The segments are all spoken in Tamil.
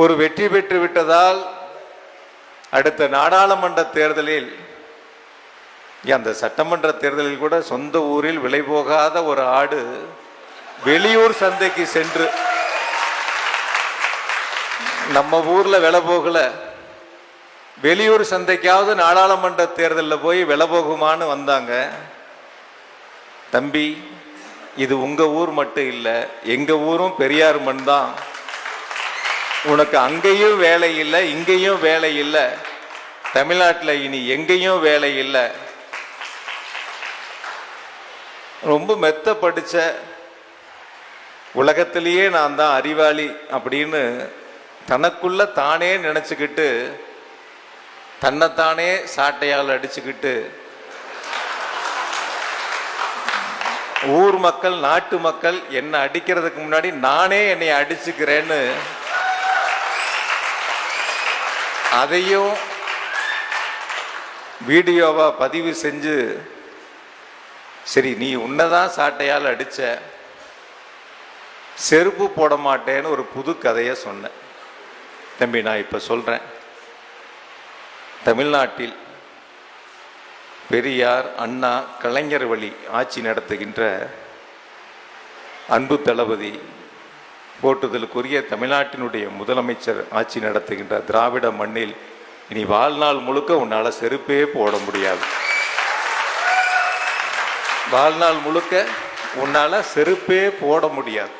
ஒரு வெற்றி பெற்று விட்டதால் அடுத்த நாடாளுமன்ற தேர்தலில் அந்த சட்டமன்ற தேர்தலில் கூட சொந்த ஊரில் விலை போகாத ஒரு ஆடு வெளியூர் சந்தைக்கு சென்று நம்ம ஊர்ல விலை போகல. வெளியூர் சந்தைக்காவது நாடாளுமன்ற தேர்தலில் போய் விலை போகுமான்னு வந்தாங்க. தம்பி இது உங்க ஊர் மட்டும் இல்லை எங்க ஊரும் பெரியார் மண் தான். உனக்கு அங்கேயும் வேலை இல்லை இங்கேயும் வேலை இல்லை. தமிழ்நாட்டில் இனி எங்கேயும் வேலை இல்லை. ரொம்ப மெத்த படித்த உலகத்திலேயே நான் தான் அறிவாளி அப்படின்னு தனக்குள்ள தானே நினச்சிக்கிட்டு தன்னைத்தானே சாட்டையால் அடிச்சுக்கிட்டு ஊர் மக்கள் நாட்டு மக்கள் என்னை அடிக்கிறதுக்கு முன்னாடி நானே என்னை அடிச்சுக்கிறேன்னு அதையும் வீடியோவா பதிவு செஞ்சு சரி நீ உன்னதான் சாட்டையால் அடிச்ச செருப்பு போட மாட்டேன்னு ஒரு புது கதையை சொன்னேன். தம்பி நான் இப்போ சொல்கிறேன் தமிழ்நாட்டில் பெரியார் அண்ணா கலைஞர் வழி ஆட்சி நடத்துகின்ற அன்பு தளபதி போட்டுதலுக்குரிய தமிழ்நாட்டினுடைய முதலமைச்சர் ஆட்சி நடத்துகின்ற திராவிட மண்ணில் இனி வாழ்நாள் முழுக்க உன்னால் செருப்பே போட முடியாது. வாழ்நாள் முழுக்க உன்னால் செருப்பே போட முடியாது.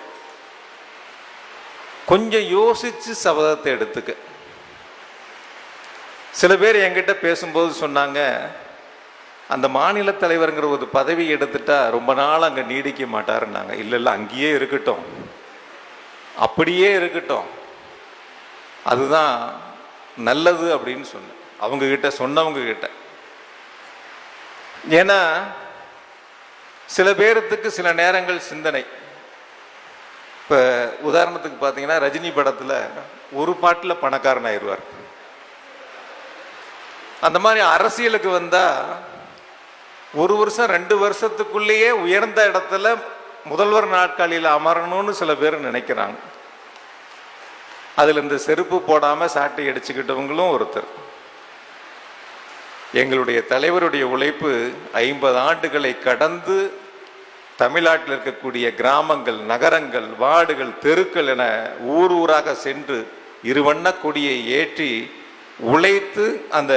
கொஞ்சம் யோசித்து சபதத்தை எடுத்துக்க. சில பேர் என்கிட்ட பேசும்போது சொன்னாங்க அந்த மாநில தலைவருங்கிற ஒரு பதவி எடுத்துட்டா ரொம்ப நாள் அங்கே நீடிக்க மாட்டாருன்னாங்க. இல்லை இல்லை அங்கேயே இருக்கட்டும். அப்படியே இருக்கட்டும். அதுதான் நல்லது அப்படின்னு சொன்னேன். அவங்க கிட்ட சொன்னவங்க கிட்ட ஏன்னா சில பேர்த்துக்கு சில நேரங்கள் சிந்தனை. இப்போ உதாரணத்துக்கு பார்த்தீங்கன்னா ரஜினி படத்தில் ஒரு பாட்டில் பணக்காரன் ஆயிடுவார் அந்த மாதிரி அரசியலுக்கு வந்தால் ஒரு வருஷம் ரெண்டு வருஷத்துக்குள்ளேயே உயர்ந்த இடத்துல முதல்வர் நாட்காலியில் அமரணும்னு சில பேர் நினைக்கிறாங்க. அதில் இந்த செருப்பு போடாமல் சாட்டை அடிச்சுக்கிட்டவங்களும் ஒருத்தர். எங்களுடைய தலைவருடைய உழைப்பு ஐம்பது ஆண்டுகளை கடந்து தமிழ்நாட்டில் இருக்கக்கூடிய கிராமங்கள் நகரங்கள் வார்டுகள் தெருக்கள் என ஊர் ஊராக சென்று இருவண்ண கொடியை ஏற்றி உழைத்து அந்த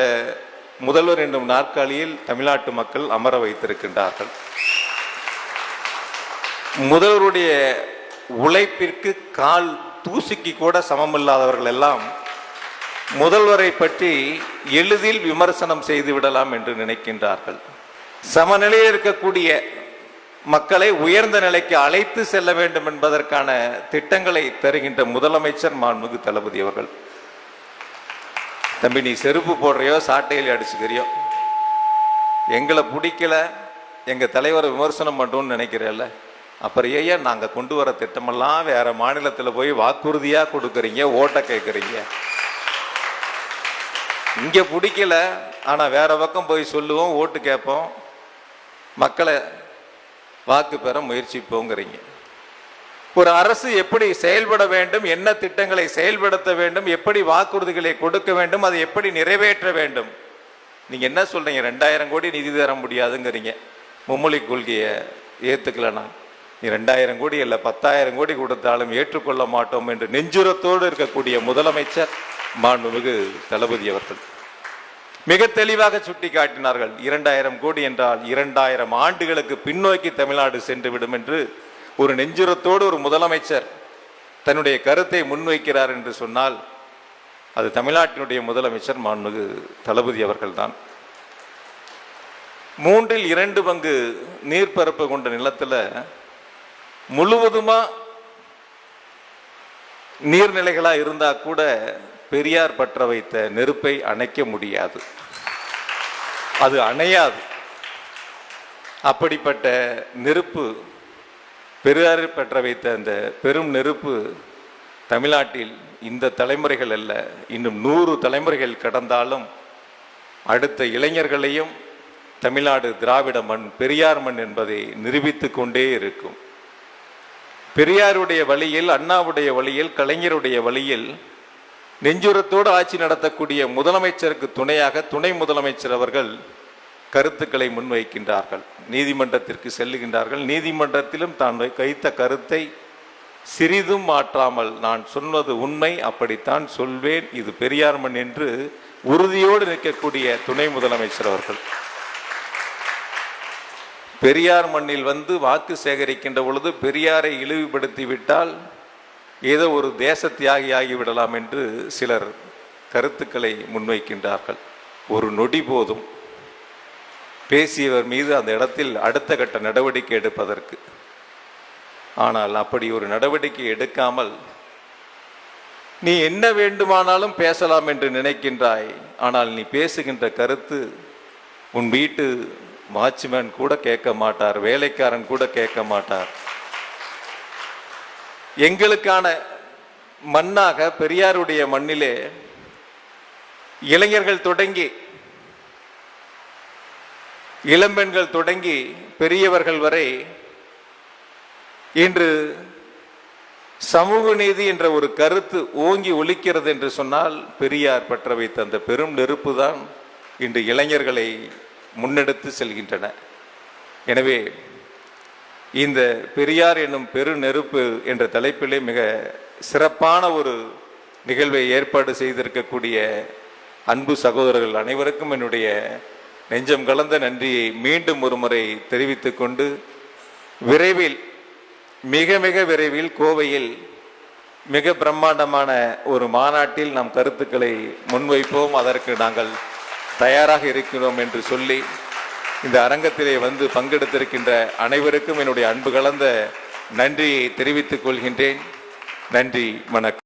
முதல்வர் என்னும் நாற்காலியில் தமிழ்நாட்டு மக்கள் அமர வைத்திருக்கின்றார்கள். முதல்வருடைய உழைப்பிற்கு கால் தூசிக்கு கூட சமமில்லாதவர்கள் எல்லாம் முதல்வரை பற்றி எளிதில் விமர்சனம் செய்து விடலாம் என்று நினைக்கின்றார்கள். சமநிலையில் இருக்கக்கூடிய மக்களை உயர்ந்த நிலைக்கு அழைத்து செல்ல வேண்டும் என்பதற்கான திட்டங்களை தருகின்ற முதலமைச்சர் மாண்புமிகு தளபதி அவர்கள். தம்பி நீ செருப்பு போடுறியோ சாட்டையில் அடிச்சுக்கிறியோ? எங்களை பிடிக்கல எங்கள் தலைவரை விமர்சனம் பண்ணுறோன்னு நினைக்கிறேல்ல? அப்புறம் ஏன் நாங்கள் கொண்டு வர திட்டமெல்லாம் வேறு மாநிலத்தில் போய் வாக்குறுதியாக கொடுக்குறீங்க ஓட்டை கேட்குறீங்க இங்கே பிடிக்கல ஆனால் வேறு பக்கம் போய் சொல்லுவோம் ஓட்டு கேட்போம். மக்களை வாக்கு பெற முயற்சிப்போங்கிறீங்க. ஒரு அரசு எப்படி செயல்பட வேண்டும் என்ன திட்டங்களை செயல்படுத்த வேண்டும் எப்படி வாக்குறுதிகளை கொடுக்க வேண்டும் அதை எப்படி நிறைவேற்ற வேண்டும்? நீங்கள் என்ன சொல்கிறீங்க ரெண்டாயிரம் கோடி நிதி தர முடியாதுங்கிறீங்க. மும்மொழி கொள்கையை ஏத்துக்கலனா நீ ரெண்டாயிரம் கோடி இல்லை பத்தாயிரம் கோடி கொடுத்தாலும் ஏற்றுக்கொள்ள மாட்டோம் என்று நெஞ்சுரத்தோடு இருக்கக்கூடிய முதலமைச்சர் மாண்புமிகு தளபதி அவர்கள். மிக தெளிவாக சுட்டி காட்டினார்கள் இரண்டாயிரம் கோடி என்றால் இரண்டாயிரம் ஆண்டுகளுக்கு பின்னோக்கி தமிழ்நாடு சென்று விடும் என்று ஒரு நெஞ்சுரத்தோடு ஒரு முதலமைச்சர் தன்னுடைய கருத்தை முன்வைக்கிறார் என்று சொன்னால் அது தமிழ்நாட்டினுடைய முதலமைச்சர் மாண்புமிகு தளபதி அவர்கள்தான். மூன்றில் இரண்டு பங்கு நீர்ப்பரப்பு கொண்ட நிலத்தில் முழுவதுமா நீர்நிலைகளாக இருந்தா கூட பெரியார் பற்ற வைத்த நெருப்பை அணைக்க முடியாது. அது அணையாது. அப்படிப்பட்ட நெருப்பு பெரியார் பற்ற வைத்த அந்த பெரும் நெருப்பு தமிழ்நாட்டில் இந்த தலைமுறைகள் அல்ல இன்னும் நூறு தலைமுறைகள் கடந்தாலும் அடுத்த இளைஞர்களையும் தமிழ்நாடு திராவிட மண் பெரியார் மண் என்பதை நிரூபித்து கொண்டே இருக்கும். பெரியாருடைய வழியில் அண்ணாவுடைய வழியில் கலைஞருடைய வழியில் நெஞ்சுரத்தோடு ஆட்சி நடத்தக்கூடிய முதலமைச்சருக்கு துணையாக துணை முதலமைச்சர் அவர்கள் கருத்துக்களை முன்வைக்கின்றார்கள். நீதிமன்றத்திற்கு செல்லுகின்றார்கள். நீதிமன்றத்திலும் தான் கைத்த கருத்தை சிறிதும் மாற்றாமல் நான் சொன்னது உண்மை. அப்படித்தான் சொல்வேன். இது பெரியார் மண் என்று உறுதியோடு நிற்கக்கூடிய துணை முதலமைச்சர் அவர்கள். பெரியார் மண்ணில் வந்து வாக்கு சேகரிக்கின்ற பொழுது பெரியாரை இழிவுபடுத்தி விட்டால் ஏதோ ஒரு தேச தியாகி ஆகிவிடலாம் என்று சிலர் கருத்துக்களை முன்வைக்கின்றார்கள். ஒரு நொடி போதும். பேசியவர் மீது அந்த இடத்தில் அடுத்த கட்ட நடவடிக்கை எடுப்பதற்கு. ஆனால் அப்படி ஒரு நடவடிக்கை எடுக்காமல் நீ என்ன வேண்டுமானாலும் பேசலாம் என்று நினைக்கின்றாய் ஆனால் நீ பேசுகின்ற கருத்து உன் வீட்டு வாட்ச்மேன் கூட கேட்க மாட்டார் வேலைக்காரன் கூட கேட்க மாட்டார். எங்களுக்கான மண்ணாக பெரியாருடைய மண்ணிலே இளைஞர்கள் தொடங்கி இளம்பெண்கள் தொடங்கி பெரியவர்கள் வரை இன்று சமூக நீதி என்ற ஒரு கருத்து ஓங்கி ஒலிக்கிறது என்று சொன்னால் பெரியார் பற்ற வைத்த அந்த பெரும் நெருப்பு தான் இன்று இளைஞர்களை முன்னெடுத்து செல்கின்றன. எனவே இந்த பெரியார் என்னும் பெரு நெருப்பு என்ற தலைப்பிலே மிக சிறப்பான ஒரு நிகழ்வை ஏற்பாடு செய்திருக்கக்கூடிய அன்பு சகோதரர்கள் அனைவருக்கும் என்னுடைய நெஞ்சம் கலந்த நன்றியை மீண்டும் ஒரு முறை தெரிவித்துக் கொண்டு விரைவில் மிக மிக விரைவில் கோவையில் மிக பிரம்மாண்டமான ஒரு மாநாட்டில் நம் கருத்துக்களை முன்வைப்போம். அதற்கு நாங்கள் தயாராக இருக்கிறோம் என்று சொல்லி இந்த அரங்கத்திலே வந்து பங்கெடுத்திருக்கின்ற அனைவருக்கும் என்னுடைய அன்பு கலந்த நன்றியை தெரிவித்துக் கொள்கின்றேன். நன்றி வணக்கம்.